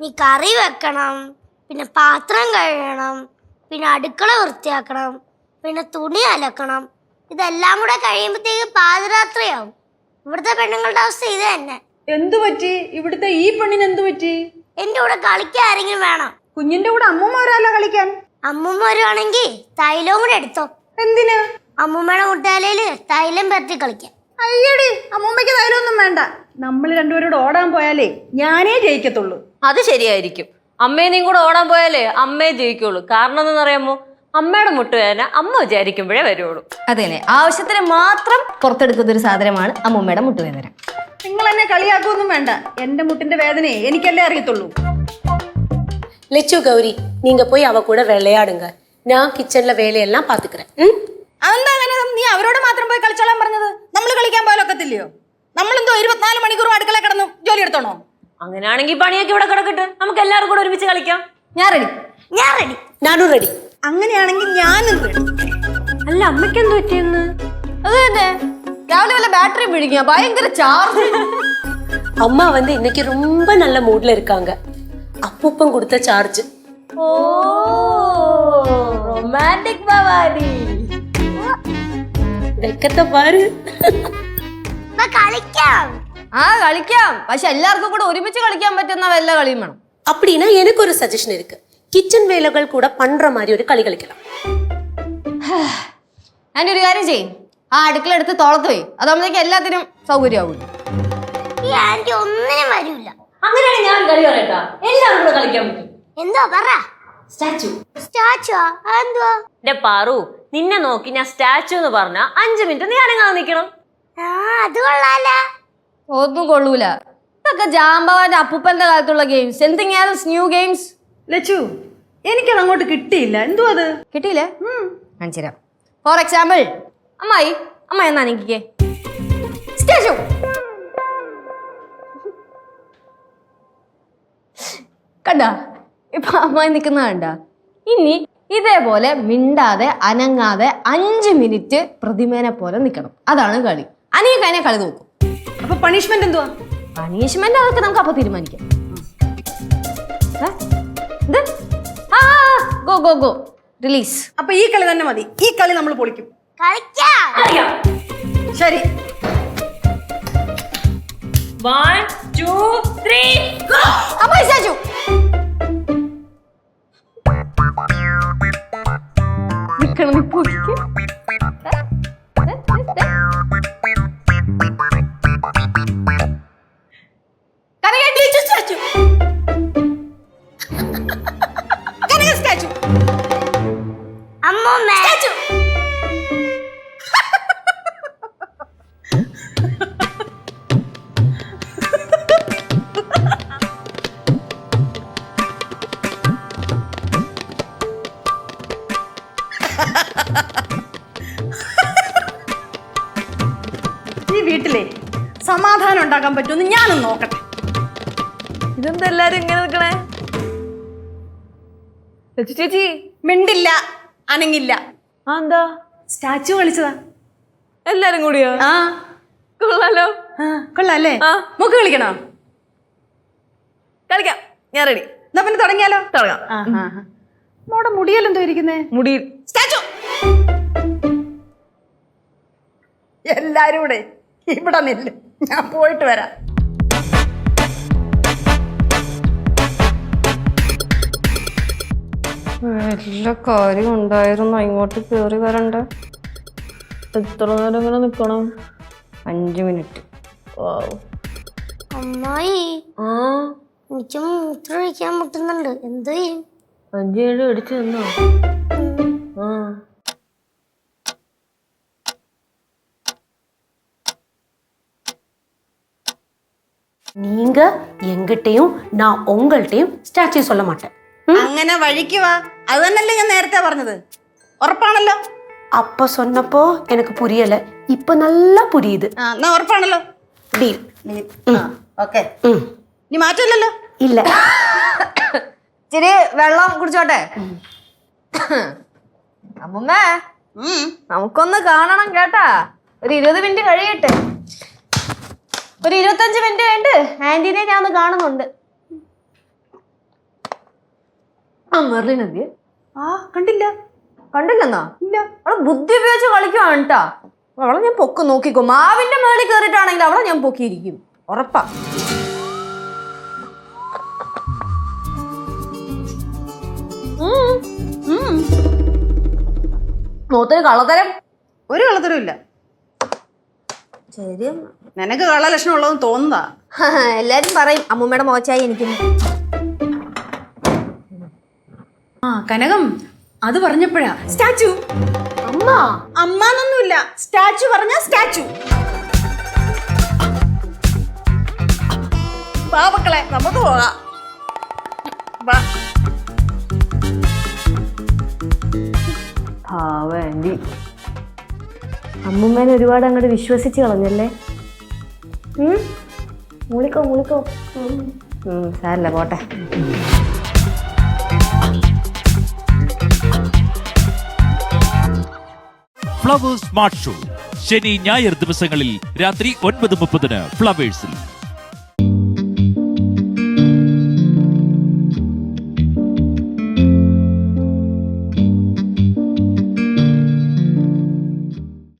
നീ കറി വെക്കണം പിന്നെ പാത്രം കഴുകണം പിന്നെ അടുക്കള വൃത്തിയാക്കണം പിന്നെ തുണി അലക്കണം. ഇതെല്ലാം കൂടെ കഴിയുമ്പോഴത്തേക്ക് പാതിരാത്രിയാവും. ഇവിടുത്തെ പെണ്ണുങ്ങളുടെ അവസ്ഥ ഇത് തന്നെ. എന്തു പറ്റി? ഇവിടുത്തെ ഈ പെണ്ണിന് എന്തു പറ്റി? എന്റെ കൂടെ കളിക്കാൻ ആരെങ്കിലും വേണം? കുഞ്ഞിന്റെ കൂടെ അമ്മൂമ്മ വരാലോ കളിക്കാൻ? അമ്മൂമ്മ വരുവാണെങ്കിൽ തൈലവും കൂടെ എടുത്തോ. എന്തിനാ? അമ്മൂമ്മയുടെ കൂട്ടാലയിൽ തൈലം പരത്തി കളിക്കാം. അയ്യടി അമ്മൂമ്മയ്ക്ക് ധൈര്യമൊന്നും വേണ്ട നമ്മൾ രണ്ടുപേരോട് ഓടാൻ പോയാലേ ഞാനേ ജയിക്കത്തുള്ളൂ അത് ശരിയായിരിക്കും അമ്മേനെയും കൂടെ ഓടാൻ പോയാലേ അമ്മയെ ജയിക്കുള്ളൂ കാരണം എന്താണെന്നറിയാമോ അമ്മയുടെ മുട്ടുവേദന അമ്മ വിചാരിക്കുമ്പോഴേ വരുള്ളൂ അതേനെ ആവശ്യത്തിന് മാത്രം പുറത്തെടുക്കുന്ന ഒരു സാധനമാണ് അമ്മൂമ്മയുടെ മുട്ടുവേദന നിങ്ങൾ എന്നെ കളിയാക്കൊന്നും വേണ്ട എന്റെ മുട്ടിന്റെ വേദനയെ എനിക്കല്ലേ അറിയത്തുള്ളൂ லெச்சு கௌரி நீங்க போய் அவ கூட விளையாடுங்க நான் கிச்சன்ல வேலையெல்லாம் பாத்துக்கிறேன் ம்? അതെന്താ അങ്ങനെ നീ അവരോട് മാത്രം പോയി കളിച്ചോളാൻ പറഞ്ഞത് നമ്മൾ കളിക്കാൻ പോയാലൊക്കത്തില്ലയോ നമ്മളെന്തോ ഇരുപത്തിനാല് മണിക്കൂറും അടുക്കള കിടന്നു ജോലി എടുത്തോണോ അങ്ങനെയാണെങ്കിൽ പണിയൊക്കെ ഇവിടെ കിടക്കട്ടെ നമുക്ക് എല്ലാവരും കൂടെ ഒരുമിച്ച് കളിക്കാം ഞാൻ റെഡി ഞാൻ റെഡി நானும் ரெடி അങ്ങനെയാണെങ്കിൽ ഞാനും ready. അല്ല അമ്മയ്ക്ക് എന്ത് പറ്റിയെന്ന് അത് തന്നെ രാവിലെ വല്ല ബാറ്ററി പിടിക്കുക ഭയങ്കര ചാർജ് அம்மா வந்து இன்னைக்கு ரொம்ப நல்ல மூட்ல இருக்காங்க அப்பூப்பம் கொடுத்த சார்ஜ் ഓ റൊമാൻറ്റിക് ഭവാനി வெக்கத்தை பாரு അപ്പൊ കളിക്കാം ആ കളിക്കാം പക്ഷെ എല്ലാവർക്കും കൂടെ ഒരുമിച്ച് കളിക്കാൻ പറ്റുന്ന വല്ല കളിയും വേണം அப்படின்னா எனக்கு ஒரு சஜஷன் இருக்கு கிச்சன் வேலைகள் கூட பண்ற மாதிரி ஒரு களி களிக்கலாம் ഞാൻ ഒരു കാര്യം ചെയ്യും ആ അടുക്കള എടുത്ത് തോളത്ത് പോയി അതാകുമ്പോഴത്തേക്ക് എല്ലാത്തിനും സൗകര്യമാവും ഈ ആന്റി ഒന്നിനും വരില്ല അങ്ങനെയാണെങ്കിൽ ഞാൻ കളി പറയട്ടാ എല്ലാവരും കൂടെ കളിക്കാൻ പറ്റും എന്തോ പറ സ്റ്റാച്ചു. സ്റ്റാച്ചു? അതെന്തുവാ? എന്റെ പാറു നിന്നെ നോക്കി ഞാൻ സ്റ്റാച്ചു എന്ന് പറഞ്ഞ അഞ്ചു മിനിറ്റ് നീ അനങ്ങാതെ നിൽക്കണം. ആ അത് കൊള്ളാല. ഒന്നും കൊള്ളൂല. ഇതൊക്കെ ജാമ്പവാന്റെ അപ്പൂപ്പന്റെ കാലത്തുള്ള games anything else new games Lachu എനിക്കത് അങ്ങോട്ട് കിട്ടിയില്ല. എന്തോ അത്? കിട്ടിയില്ലേ? കാണിച്ചു തരാം ഫോർ എക്സാമ്പിൾ അമ്മായി അമ്മ എന്നാ എനിക്കേ സ്റ്റാച്ചു! കണ്ട? ഇപ്പൊ അമ്മായി നിൽക്കുന്ന കണ്ട. ഇനി ഇതേപോലെ മിണ്ടാതെ അനങ്ങാതെ അഞ്ച് മിനിറ്റ് പ്രതിമേനെ പോലെ നിൽക്കണം. അതാണ് കളി. അനിയ കഴിഞ്ഞാൽ കളി നോക്കും. അപ്പൊ പണിഷ്മെന്റ് എന്തുവാ? പണിഷ്മെന്റ് അതൊക്കെ നമുക്ക് അപ്പൊ തീരുമാനിക്കാം. ഗോ ഗോ ഗോ റിലീസ് അപ്പൊ ഈ കളി തന്നെ മതി. ഈ കളി നമ്മൾ പൊളിക്കും. കളിക്കാം. ശരി. വൺ ടു ത്രീ അപ്പൊ നിക്കണം ഇപ്പൊ സ്റ്റാച്ചു വീട്ടിലെ സമാധാനം ഉണ്ടാക്കാൻ പറ്റുമെന്ന് ഞാനും നോക്കട്ടെ. ഇതെന്താ എല്ലാരും ഇങ്ങനെ നിൽക്കണേ? ചേച്ചി? മിണ്ടില്ല അനങ്ങില്ല. ആ എന്താ? സ്റ്റാച്ചു കളിച്ചതാ. എല്ലാരും കൂടിയോ? ആ. കൊള്ളാലോ. കൊള്ളാല്ലേ. മുക്ക് കളിക്കണോ? കളിക്കാം. ഞാൻ റെഡി എന്നാ പിന്നെ തുടങ്ങിയാലോ? തുടങ്ങാം. മോടെ മുടിയല്ലെന്തോ ഇരിക്കുന്നേ? മുടി. സ്റ്റാച്ചു. എല്ലാരും കൂടെ. ഇവിടെ നില്ല്. ഞാൻ പോയിട്ട് വരാം. എല്ലാ കാര്യം ഉണ്ടായിരുന്നു? ഇങ്ങോട്ട് കയറി വരണ്ട? എത്ര നേരം ഇങ്ങനെ നിക്കണം? അഞ്ച് മിനിറ്റ്. അമ്മായി ആ? എനിക്ക് മൂത്രം ഒഴിക്കാൻ മുട്ടുന്നുണ്ട് എന്തോ അഞ്ച് ഏഴ് അടിച്ചു തന്നോ? நீங்க எங்கிட்டையும் நான் உங்கள்கிட்டயும் ஸ்டாச்சு சொல்ல மாட்டேன் അങ്ങനെ വഴിക്ക് വാ അത് തന്നെയല്ലേ ഞാൻ നേരത്തെ പറഞ്ഞത് ഉറപ്പാണല്ലോ அப்ப சொன்னப்போ எனக்கு புரியல இப்ப நல்லா புரியுது ആ എന്നാ ഉറപ്പാണല്ലോ டீல் ഓക്കെ ம் ഇനി മാറ്റമില്ലല്ലോ இல்ல ഇച്ചിരി വെള്ളം കുടിച്ചോട്ടെ അമ്മമ്മേ ഉം. നമുക്കൊന്ന് കാണണം കേട്ടാ ഒരു ഇരുപത് മിനിറ്റ് കഴിയട്ടെ ഒരു ഇരുപത്തഞ്ച് മിനിറ്റ് വേണ്ട ആന്റീനെ ഞാൻ ഒന്ന് കാണുന്നുണ്ട്. ആ മെർലിൻ എന്തിയെ? ആ കണ്ടില്ല. കണ്ടില്ലെന്നാ? ഇല്ല. അവളെ ബുദ്ധി ഉപയോഗിച്ച് കളിക്കുവാണ് കേട്ടാ അവളെ ഞാൻ പൊക്ക് നോക്കിക്കോ. മാവിന്റെ മേളിൽ കയറിയിട്ടാണെങ്കിൽ അവളെ ഞാൻ പൊക്കിയിരിക്കും. ഉറപ്പാ. മൂത്തൊരു കള്ളത്തരം. ഒരു കള്ളത്തരം ഇല്ല. ശരി നിനക്ക് കള്ളലക്ഷണം ഉള്ളതെന്ന് തോന്നുന്നതാ. എല്ലാരും പറയും അമ്മൂമ്മയുടെ മോച്ചായി എനിക്ക്. ആ കനകം അത് പറഞ്ഞപ്പോഴാ. സ്റ്റാച്ചു. അമ്മ. അമ്മാന്നൊന്നുമില്ല. സ്റ്റാച്ചു പറഞ്ഞ സ്റ്റാച്ചു. പാവക്കളെ നമുക്ക് പോകാം. വാ. പാവ ആന്റി അമ്മൂമ്മേനെ ഒരുപാട് അങ്ങോട്ട് വിശ്വസിച്ച് കളഞ്ഞല്ലേ? മുളിക്കോ മൂളിക്കോ. സാരല്ല പോട്ടെ. ഫ്ലവേഴ്സ് സ്മാർട്ട് ഷോ ശനി ഞായർ ദിവസങ്ങളിൽ രാത്രി ഒൻപത് മുപ്പതിന് ഫ്ലവേഴ്സിൽ